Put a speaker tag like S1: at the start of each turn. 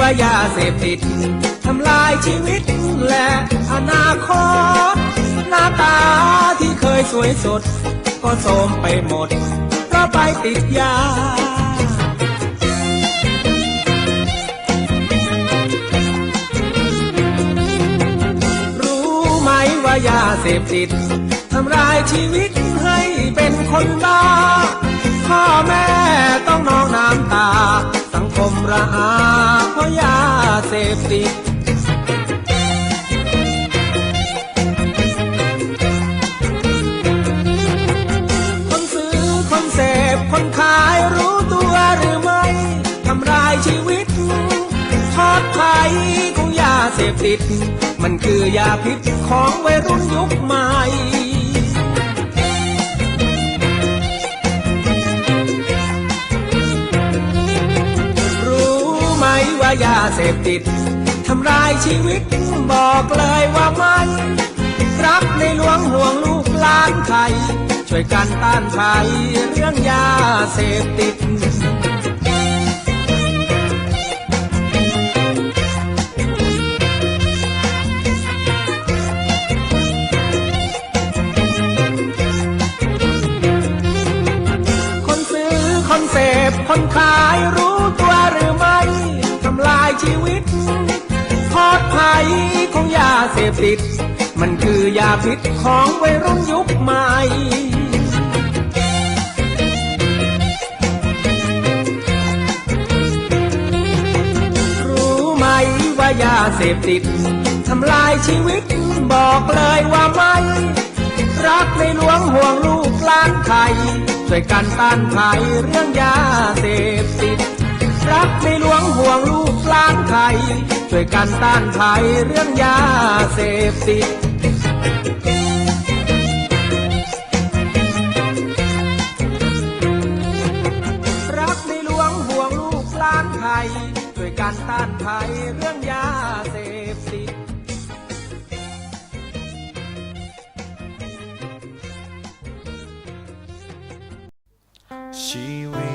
S1: ว่ายาเสพติดทำลายชีวิตและอนาคต หน้าตาที่เคยสวยสด ก็โทมไปหมดเพราะไปติดยารู้ไหมว่ายาเสพติดทำลายชีวิตให้เป็นคนบ้าพ่อแม่ สพติดคนซื้อคนเสพคนขายรู้ตัวหรือไม่ทำลายชีวิตทอดไทยของยาเสพติด มันคือยาพิษของวัยรุ่นยุคใหม่ ว่ายาเสพติดทำลายชีวิตบอกเลยว่ามันรักในหลวงห่วงลูกหลานไทย ช่วยกันต้านภัยเรื่องยาเสพติดคนซื้อคนเสพคนขายรู้ ชีวิตทอดภัยของยาเสพติด มันคือยาพิษของวัยรุ่นยุคใหม่รู้ไหมว่ายาเสพติดทำลายชีวิต บอกเลยว่าไม่รักในหลวงห่วงลูกหลานไทยช่วยกันต้านภัยเรื่องยาเสพติด รักไม่ลวงห่วงลูกล้านไทย ช่วยกันต้านภัยเรื่องยาเสพติดรักไม่ลวงห่วงลูกล้านไทย ช่วยกันต้านภัยเรื่องยาเสพติด
S2: ชีวิต